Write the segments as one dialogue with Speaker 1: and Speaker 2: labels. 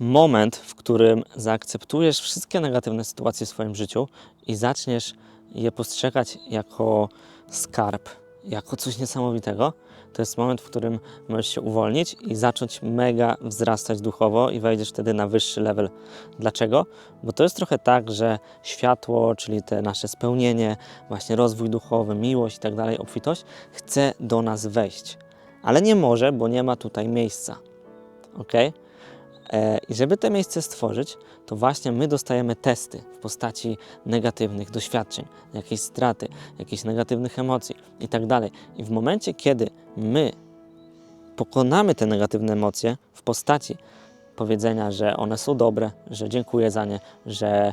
Speaker 1: moment, w którym zaakceptujesz wszystkie negatywne sytuacje w swoim życiu i zaczniesz je postrzegać jako skarb, jako coś niesamowitego, to jest moment, w którym możesz się uwolnić i zacząć mega wzrastać duchowo i wejdziesz wtedy na wyższy level. Dlaczego? Bo to jest trochę tak, że światło, czyli te nasze spełnienie, właśnie rozwój duchowy, miłość i tak dalej, obfitość, chce do nas wejść. Ale nie może, bo nie ma tutaj miejsca. ok? E, I żeby te miejsce stworzyć, to właśnie my dostajemy testy w postaci negatywnych doświadczeń, jakiejś straty, jakichś negatywnych emocji i tak. I w momencie, kiedy my pokonamy te negatywne emocje w postaci powiedzenia, że one są dobre, że dziękuję za nie, że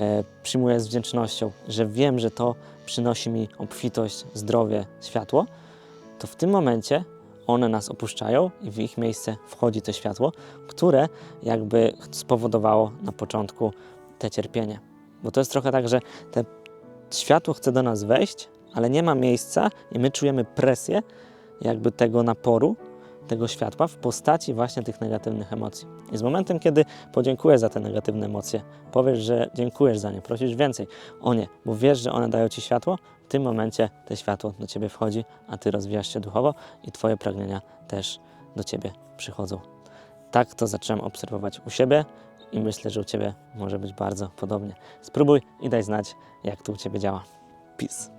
Speaker 1: e, przyjmuję z wdzięcznością, że wiem, że to przynosi mi obfitość, zdrowie, światło, to w tym momencie one nas opuszczają i w ich miejsce wchodzi to światło, które jakby spowodowało na początku te cierpienie. Bo to jest trochę tak, że te światło chce do nas wejść, ale nie ma miejsca i my czujemy presję jakby tego naporu, tego światła w postaci właśnie tych negatywnych emocji. I z momentem, kiedy podziękujesz za te negatywne emocje, powiesz, że dziękujesz za nie, prosisz więcej o nie, bo wiesz, że one dają ci światło, w tym momencie to światło do ciebie wchodzi, a ty rozwijasz się duchowo i twoje pragnienia też do ciebie przychodzą. Tak to zacząłem obserwować u siebie i myślę, że u ciebie może być bardzo podobnie. Spróbuj i daj znać, jak to u ciebie działa. Peace.